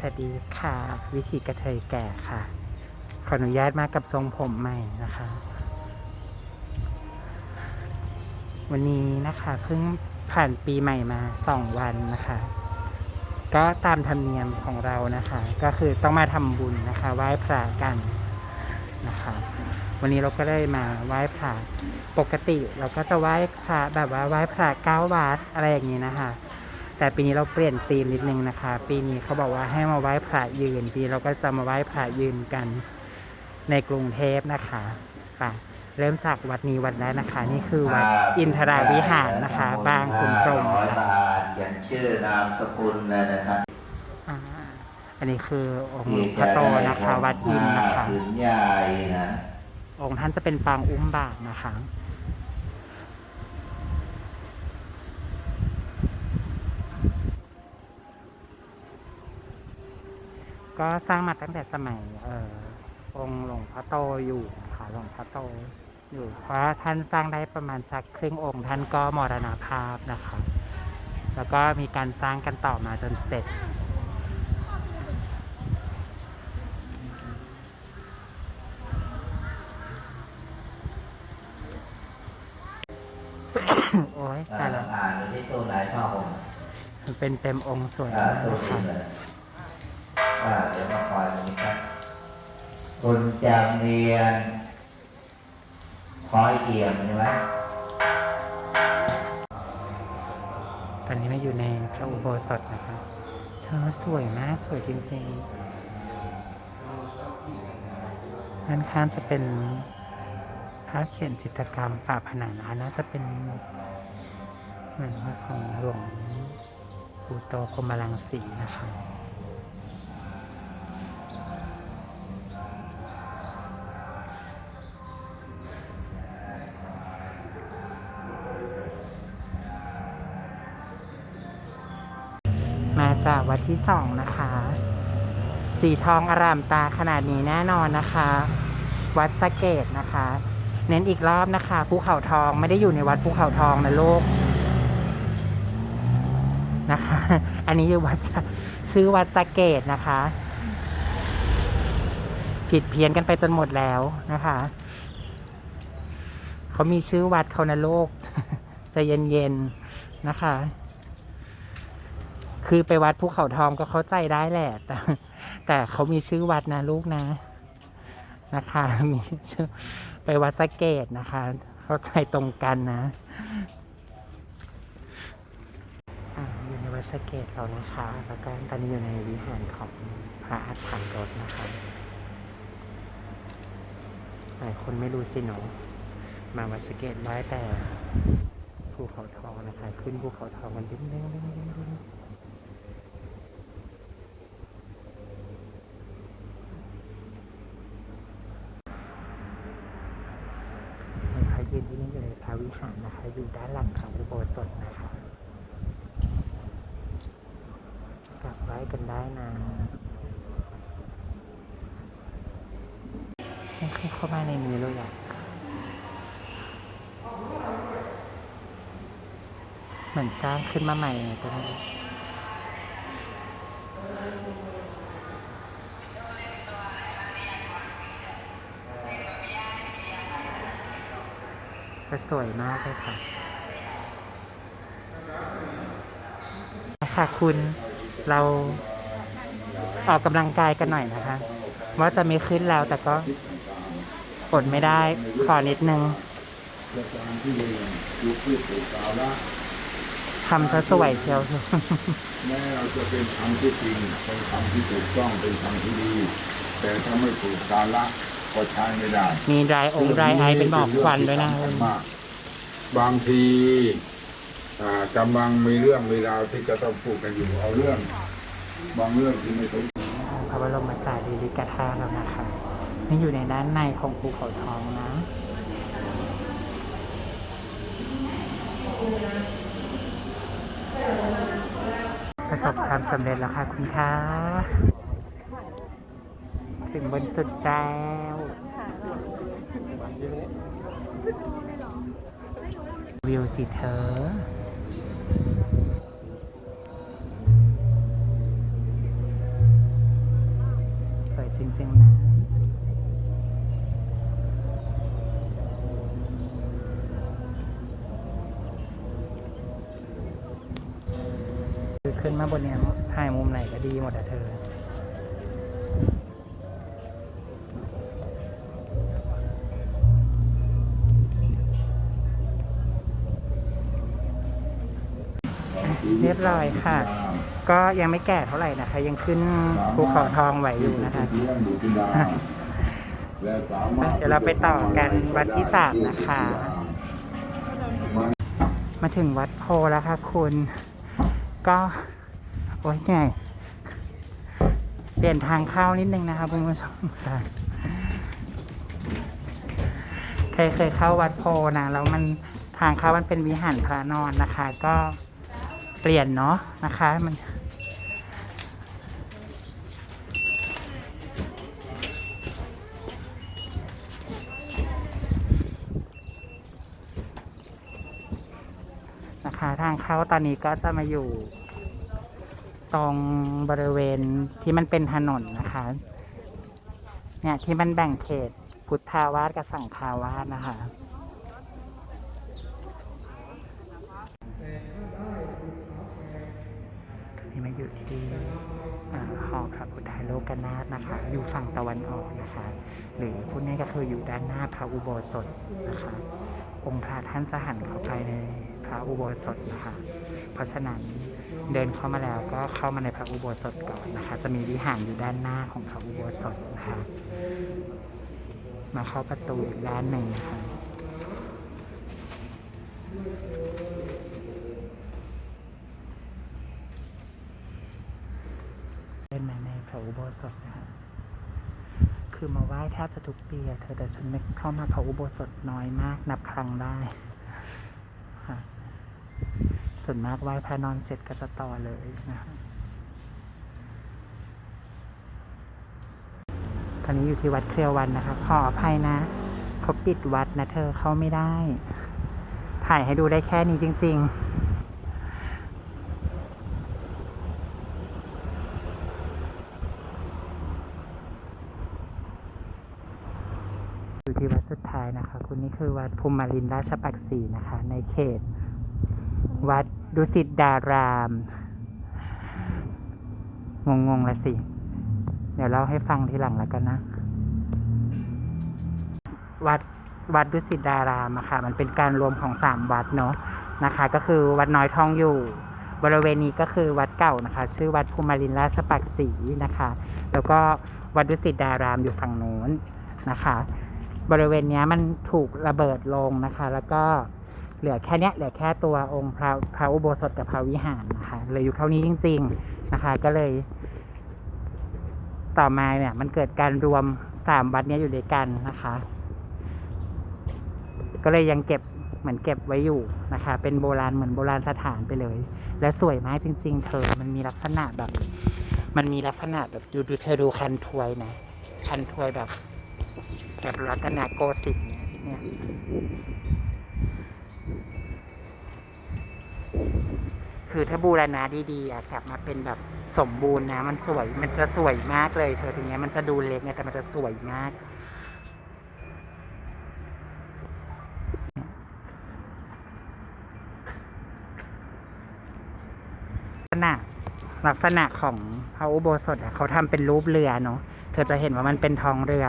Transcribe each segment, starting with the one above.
สวัสดีค่ะ วิธีกระเทยแก่ค่ะ ขออนุญาตมากับทรงผมใหม่นะคะ วันนี้นะคะเพิ่งผ่านปีใหม่มาสองวันนะคะ ก็ตามธรรมเนียมของเรานะคะ ก็คือต้องมาทำบุญนะคะไหว้พระกันนะคะ วันนี้เราก็ได้มาไหว้พระปกติ เราก็จะไหว้พระแบบว่าไหว้พระเก้าวัดอะไรอย่างนี้นะคะ แต่ปีนี้เราเปลี่ยนธีมนิดนึงนะคะ ปีนี้เขาบอกว่าให้มาไหว้พระยืน ปีนี้เราก็จะมาไหว้พระยืนกันในกรุงเทพนะคะค่ะเริ่มจากวัดนี้วัดแรกนะคะ นี่คือวัดอินทราวิหารนะคะ บางขุนพรหมร้อยค่ะบาทเขียนชื่อนามสกุลเลยนะครับอ่าอันนี้คือองค์หลที่วงพ่อจะโตได้นะคะ วัดอินทร์นะคะผืนใหญ่นะองค์ท่านจะเป็นปางอุ้มบาทนะคะ ก็สร้างมาตั้งแต่สมัยเอ่อองค์หลวงพ่อโตอยู่นะคะหลวงพ่อโตอยู่เพราะท่านสร้างได้ประมาณสักครึ่งองค์ท่านก็มรณภาพนะคะ แล้วก็มีการสร้างกันต่อมาจนเสร็จโอ้ยอ่าแต่ลละองอ่านดูที่ตู้ไหนผ้าห่มมันเป็นเต็มองค์สวยอ่ามากตู้นะนี้คะ เลยอ่าเดี๋ยวมาคอยตรงนี้ครับ คุณจำเนียน คอยเอี่ยมใช่ไหมตอนนี้มาอยู่ในพระอุโบสถนะคะ เธอสวยมาก สวยจริงๆด้านข้างจะเป็นภาพเขียนจิตรกรรมฝาผนังนะคะน่าจะเป็นเหมือนว่าของหลวงปู่โตพรมลังสีนะคะ มาจากวัดที่สองนะคะ สีทองอารามตาขนาดนี้แน่นอนนะคะ วัดสะเกตนะคะ เน้นอีกรอบนะคะภูเขาทองไม่ได้อยู่ในวัดภูเขาทองนะโลกนะคะ อันนี้คือวัดชื่อวัดสะเกตนะคะ ผิดเพี้ยนกันไปจนหมดแล้วนะคะเขามีชื่อวัดเขานะโลกใจะเย็นๆนะคะ คือไปวัดภูเขาทองก็เข้าใจได้แหละ แต่แต่เขามีชื่อวัดนะลูกนะ นะคะ มีชื่อไปวัดสะเกตนะคะ เข้าใจตรงกันนะอยู่ในวัดสะเกตเรานะคะแล้วก็ตอนนี้อยู่ในวิหารของพระอาถรรพ์รถนะคะหลายคนไม่รู้สิเนาะมาวัดสะเกตไว้แต่ภูเขาทองนะคะ ขึ้นภูเขาทองกันดึงดึงดึงดึงดึง ในพระยืนที่นี่อยู่ในพระวิหารนะคะ อยู่ด้านหลังของอุโบสถนะคะกลับไว้กันได้นะไม่เคยเข้ามาในนี้เลยอะเหมือนสร้างขึ้นมาใหม่ไงก็ได้ แต่สวยมากเลยค่ะค่ะคุณเราออกกำลังกายกันหน่อยนะคะ ว่าจะม่ขึ้นแล้วแต่ก็อดไม่ได้ขอนิดนึงทำซะสวยเชียวแม้เราจะเป็นธรรมที่จริงเป็นธรรมที่ถูกต้องเป็นธรรมที่ดี แต่ถ้าไม่ถูกกาละ ก็ใช้ไม่ได้มีรายองค์รายไอเป็นหมอกควันด้วยนะเรื่องที่สำคัญมากบางทีอ่ากำลังมีเรื่องมีราวที่จะต้องพูดกันอยู่เอาเรื่อง บางเรื่องที่ไม่ถูกพระบรมสารีริกธาตุแล้วนะคะนี่อยู่ในด้านในของภูเขาทองนะ ประสบความสำเร็จแล้วค่ะคุณคะ ถึงบนสุดแล้ววิวสิเธอ สวยจริงๆนะคือขึ้นมาบนเนี้ยถ่ายมุมไหนก็ดีหมดอะเธอ เรียบร้อยค่ะ ก็ยังไม่แก่เท่าไหร่นะคะ ยังขึ้นภูเขาทองไหวอยู่นะคะเดี๋ยวเราไปต่อกันวัดที่สามนะคะ มาถึงวัดโพแล้วค่ะคุณ ก็ โอ้ยเหนื่อยเปลี่ยนทางเข้านิดนึงนะคะคุณผู้ชมค่ะเคยเคยเข้าวัดโพนะแล้วมันทางเข้ามันเป็นวิหารพระนอนนะคะ ก็ เปลี่ยนเนาะนะคะมันนะคะทางเข้าตอนนี้ก็จะมาอยู่ ตรงบริเวณที่มันเป็นถนนนะคะ เนี่ยที่มันแบ่งเขตพุทธาวาสกับสังฆาวาสนะคะ พระพุทธโลกนาถนะคะ อยู่ฝั่งตะวันออกนะคะ หรือพูดง่ายก็คืออยู่ด้านหน้าพระอุโบสถนะคะ องค์พระท่านจะหันเข้าไปในพระอุโบสถนะคะ เพราะฉะนั้นเดินเข้ามาแล้วก็เข้ามาในพระอุโบสถก่อนนะคะ จะมีวิหารอยู่ด้านหน้าของพระอุโบสถนะคะ มาเข้าประตูด้านหนึ่งนะคะ เล่นมาในพระอุ โบสถนะคะคือมาไหว้แทบจะทุกปีเธอแต่ฉันไม่เข้ามาพระอุโบสถน้อยมาก นับครั้งได้ค่ะส่วนมากไหว้พระนอนเสร็จก็จะต่อเลยนะคะตอนนี้อยู่ที่วัดเครียววันนะคะ ขออภัยนะเขาปิดวัดนะเธอเข้าไม่ได้ ถ่ายให้ดูได้แค่นี้จริง ๆ อยู่ ที่วัดสุดท้ายนะคะ คุณนี่คือวัดภูมิมารินราชปักศรีนะคะ ในเขต วัดดุสิตดาราม งงงละสิ เดี๋ยวเล่าให้ฟังทีหลังแล้วกันนะ วัดวัดดุสิตดารามอะค่ะ มันเป็นการรวมของสามวัดเนาะนะคะ ก็คือวัดน้อยทองอยู่บริเวณนี้ก็คือวัดเก่านะคะ ชื่อวัดภูมิมารินราชปักศรีนะคะ แล้วก็วัดดุสิตดารามอยู่ฝั่งโน้นนะคะ บริเวณนี้มันถูกระเบิดลงนะคะ แล้วก็เหลือแค่นี้เหลือแค่ตัวองค์พระพระอุโบสถกับพระวิหารนะคะเหลืออยู่เท่านี้จริง ๆนะคะ ก็เลย ต่อมาเนี่ย มันเกิดการรวมสามวัดเนี้ยอยู่ด้วยกันนะคะ ก็เลยยังเก็บเหมือนเก็บไว้อยู่นะคะ เป็นโบราณเหมือนโบราณสถานไปเลย และสวยมากจริง ๆ เธอ มันมีลักษณะแบบ มันมีลักษณะแบบดูดูเธอดูคันถวยนะคันถวยแบบ แบบรัตนโกสินทร์เนี่ยคือถ้าบูรณะดีๆอะกลับมาเป็นแบบสมบูรณ์นะ มันสวยมันจะสวยมากเลย เธอถึงแม้ยมันจะดูเล็กไงแต่มันจะสวยมาก ลักษณะลักษณะของพระอุโบสถอะเขาทำเป็นรูปเรือเนาะเธอจะเห็นว่ามันเป็นท้องเรือ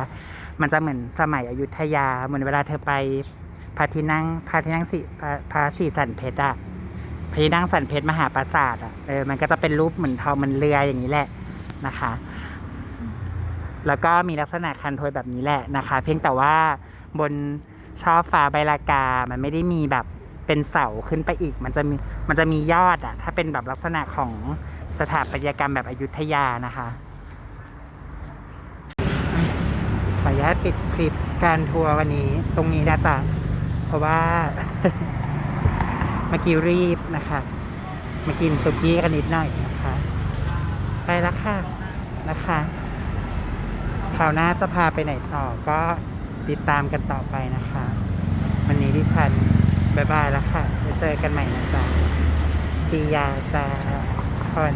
มันจะเหมือนสมัยอยุธยา เหมือนเวลาเธอไปพระที่นั่งพระที่นั่งสีพระพระสีสันเพชรอะพระที่นั่งสันเพชรมหาปราสาทอะเออมันก็จะเป็นรูปเหมือนทองมันเรืออย่างนี้แหละนะคะ แล้วก็มีลักษณะคันโทยแบบนี้แหละนะคะ เพียงแต่ว่าบนช่อฟ้าใบลากา มันไม่ได้มีแบบเป็นเสาขึ้นไปอีก มันจะมีมันจะมียอดอะถ้าเป็นแบบลักษณะของสถาปัตยกรรมแบบอยุธยานะคะ ขออนุญาตปิดคลิปการทัวร์วันนี้ตรงนี้นะจ๊ะเพราะว่าเมื่อกี้รีบนะคะมากินสุกี้กันนิดหน่อยนะคะ ไปแล้วค่ะนะคะคราวหน้าจะพาไปไหนต่อก็ติดตามกันต่อไปนะคะ วันนี้ดิฉันบายบายแล้วค่ะไว้เจอกันใหม่นะจ๊ะปียาจ้าคน